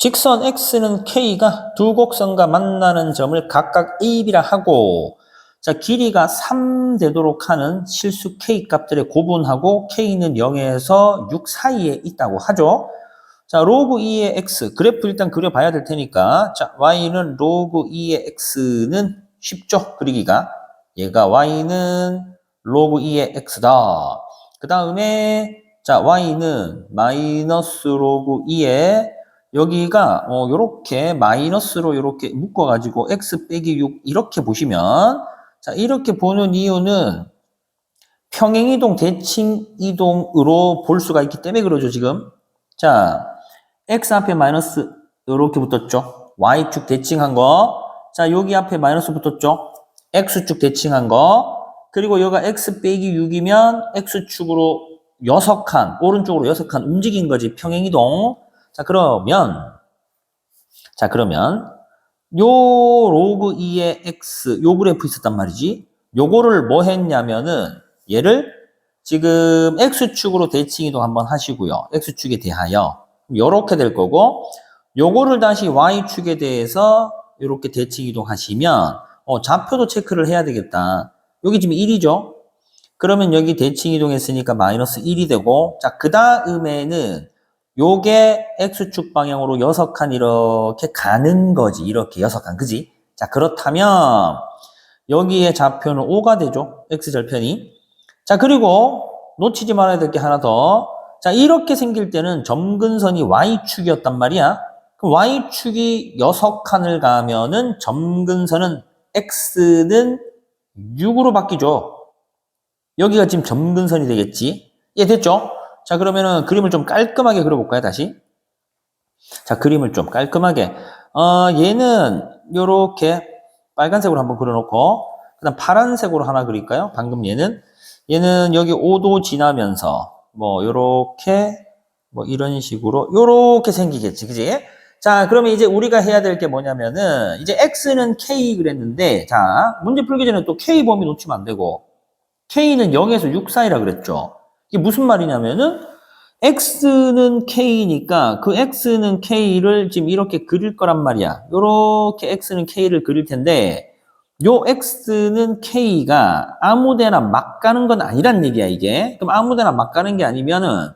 직선 x는 k가 두 곡선과 만나는 점을 각각 a, b라 하고 자 길이가 3 되도록 하는 실수 k 값들의 고분하고 k는 0에서 6 사이에 있다고 하죠. 자 로그 2의 x 그래프 일단 그려봐야 될 테니까 자 y는 로그 2의 x는 쉽죠 그리기가 얘가 y는 로그 2의 x다. 그 다음에 자 y는 마이너스 로그 2의 여기가 어 요렇게 마이너스로 이렇게 묶어 가지고 x 빼기 6 이렇게 보시면 자 이렇게 보는 이유는 평행 이동 대칭 이동으로 볼 수가 있기 때문에 그러죠 지금. 자 x 앞에 마이너스 이렇게 붙었죠? Y축 대칭한 거자 여기 앞에 마이너스 붙었죠? X축 대칭한 거. 그리고 여기가 x 빼기 6이면 x축으로 6칸 오른쪽으로 6칸 움직인 거지 평행 이동 자, 그러면, 자, 그러면, 요 로그 2의 x, 요 그래프 있었단 말이지. 요거를 뭐 했냐면은, 얘를 지금 x축으로 대칭 이동 한번 하시고요. x축에 대하여. 요렇게 될 거고, 요거를 다시 y축에 대해서 요렇게 대칭 이동하시면, 어, 좌표도 체크를 해야 되겠다. 여기 지금 1이죠? 그러면 여기 대칭 이동했으니까 마이너스 1이 되고, 자, 그 다음에는 요게 X축 방향으로 6칸 이렇게 가는 거지. 이렇게 6칸. 그지? 자, 그렇다면 여기에 좌표는 5가 되죠. X절편이. 자, 그리고 놓치지 말아야 될 게 하나 더. 자, 이렇게 생길 때는 점근선이 Y축이었단 말이야. 그럼 Y축이 6칸을 가면은 점근선은 X는 6으로 바뀌죠. 여기가 지금 점근선이 되겠지. 이해 됐죠? 자, 그러면은 그림을 좀 깔끔하게 그려볼까요, 다시? 자, 그림을 좀 깔끔하게. 어, 얘는 요렇게 빨간색으로 한번 그려놓고, 그 다음 파란색으로 하나 그릴까요? 방금 얘는. 얘는 여기 5도 지나면서, 뭐, 요렇게, 뭐, 이런 식으로, 요렇게 생기겠지, 그지? 자, 그러면 이제 우리가 해야 될 게 뭐냐면은, 이제 x는 k 그랬는데, 자, 문제 풀기 전에 또 k 범위 놓치면 안 되고, k는 0에서 6 사이라 그랬죠. 이게 무슨 말이냐면은 x는 k니까 그 x는 k를 지금 이렇게 그릴 거란 말이야. 요렇게 x는 k를 그릴 텐데 요 x는 k가 아무데나 막 가는 건 아니란 얘기야 이게. 그럼 아무데나 막 가는 게 아니면은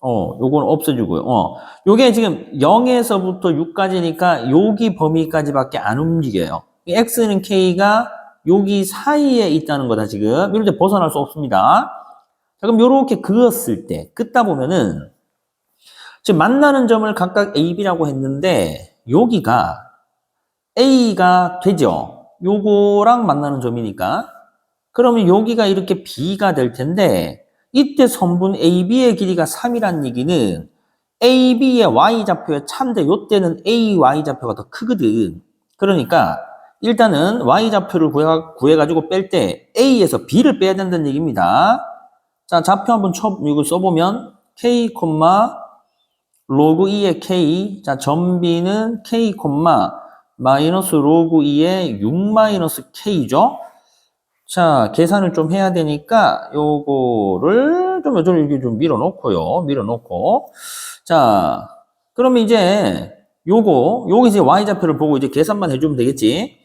어 요건 없어지고요. 어 요게 지금 0에서부터 6까지니까 여기 범위까지밖에 안 움직여요. x는 k가 여기 사이에 있다는 거다 지금. 이럴 때 벗어날 수 없습니다. 자, 그럼 요렇게 그었을 때, 긋다 보면은, 지금 만나는 점을 각각 A, B라고 했는데, 여기가 A가 되죠. 요거랑 만나는 점이니까. 그러면 여기가 이렇게 B가 될 텐데, 이때 선분 AB의 길이가 3이란 얘기는 AB의 Y좌표의 차인데, 요때는 AY 좌표가 더 크거든. 그러니까, 일단은 Y좌표를 구해가지고 뺄 때 A에서 B를 빼야 된다는 얘기입니다. 자, 좌표 한번 쳐, 이거 써보면, K, 로그 2의 K. 자, 전비는 K, 마이너스 로그 2의 6 마이너스 K죠? 자, 계산을 좀 해야 되니까, 요거를 좀, 좀, 이렇게 좀 밀어놓고요. 밀어놓고. 자, 그러면 이제, 요거, 요기 이제 Y좌표를 보고 이제 계산만 해주면 되겠지?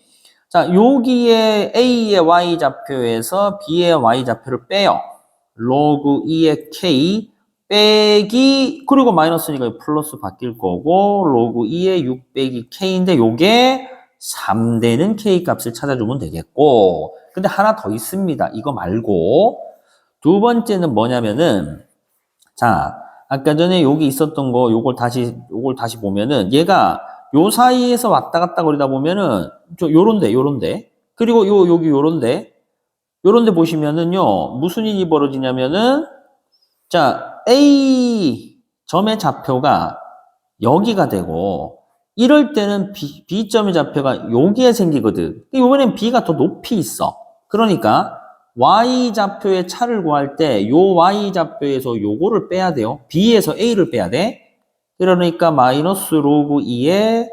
자, 여기에 A의 Y좌표에서 B의 Y좌표를 빼요. 로그 2의 k 빼기 그리고 마이너스니까 플러스 바뀔 거고 로그 2의 6 빼기 k인데 요게 3되는 k 값을 찾아주면 되겠고 근데 하나 더 있습니다. 이거 말고. 두 번째는 뭐냐면은 자 아까 전에 여기 있었던 거 요걸 다시 요걸 다시 보면은 얘가 요 사이에서 왔다 갔다 거리다 보면은 저 요런데 요런데. 그리고 요 여기 요런데 요런 데 보시면은요, 무슨 일이 벌어지냐면은, 자, A 점의 좌표가 여기가 되고, 이럴 때는 B, B점의 좌표가 여기에 생기거든. 이번엔 B가 더 높이 있어. 그러니까, Y 좌표의 차를 구할 때, 요 Y 좌표에서 요거를 빼야 돼요. B에서 A를 빼야 돼. 그러니까, 마이너스 로그 2에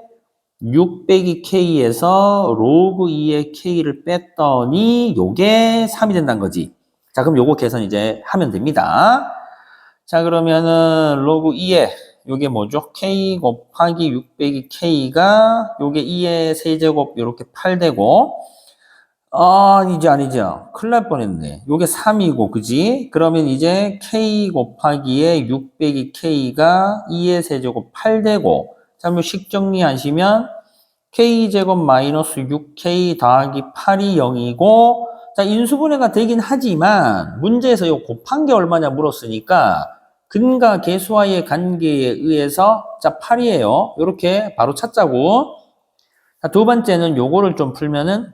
6 빼기 k에서 로그 2의 k를 뺐더니 요게 3이 된다는 거지. 자, 그럼 요거 계산 이제 하면 됩니다. 자, 그러면은 로그 2의 요게 뭐죠? k 곱하기 6 빼기 k가 요게 2의 세제곱 요렇게 8되고 아, 아니지, 아니죠. 큰일 날 뻔했네. 요게 3이고, 그지? 그러면 이제 k 곱하기에 6 빼기 k가 2의 세제곱 8되고, 자, 그럼 식 정리하시면 k제곱 마이너스 6k 더하기 8이 0이고, 자, 인수분해가 되긴 하지만, 문제에서 요 곱한 게 얼마냐 물었으니까, 근과 계수와의 관계에 의해서, 자, 8이에요. 요렇게 바로 찾자고. 자, 두 번째는 요거를 좀 풀면은,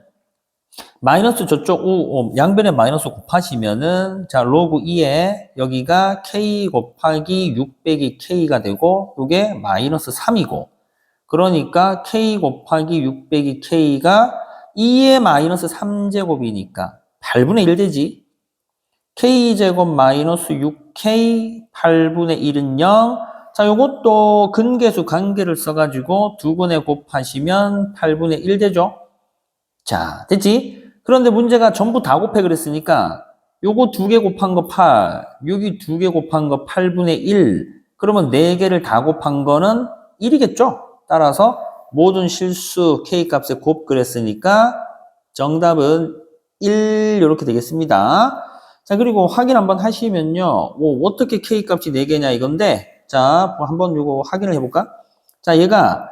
마이너스 저쪽 우, 어, 양변에 마이너스 곱하시면은 자 로그 2에 여기가 k 곱하기 6 빼기 k가 되고 요게 마이너스 3이고 그러니까 k 곱하기 6 빼기 k가 2의 마이너스 3제곱이니까 8분의 1 되지 k제곱 마이너스 6k 8분의 1은 0. 자, 요것도 근계수 관계를 써가지고 두 번에 곱하시면 8분의 1 되죠. 자, 됐지? 그런데 문제가 전부 다 곱해 그랬으니까 요거 두 개 곱한 거 8, 여기 두 개 곱한 거 8분의 1. 그러면 네 개를 다 곱한 거는 1이겠죠? 따라서 모든 실수 k 값에 곱 그랬으니까 정답은 1 이렇게 되겠습니다. 자, 그리고 확인 한번 하시면요. 뭐 어떻게 k 값이 4개냐 이건데 자, 한번 요거 확인을 해 볼까? 자, 얘가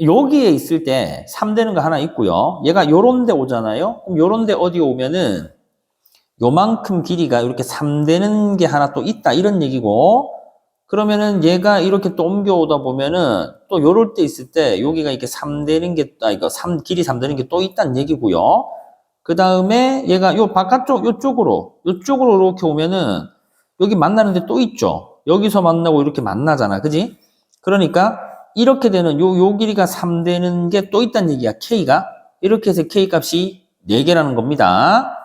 여기에 있을 때 3되는 거 하나 있고요. 얘가 요런 데 오잖아요. 그럼 요런 데 어디 오면은 요만큼 길이가 이렇게 3되는 게 하나 또 있다. 이런 얘기고. 그러면은 얘가 이렇게 또 옮겨오다 보면은 또 요럴 때 있을 때 여기가 이렇게 3되는 게, 아, 이거 3, 길이 3되는 게 또 있다는 얘기고요. 그 다음에 얘가 요 바깥쪽, 요쪽으로, 요쪽으로 이렇게 오면은 여기 만나는데 또 있죠. 여기서 만나고 이렇게 만나잖아. 그지? 그러니까 이렇게 되는 요, 요 길이가 3 되는 게 또 있다는 얘기야. K가. 이렇게 해서 K 값이 4개라는 겁니다.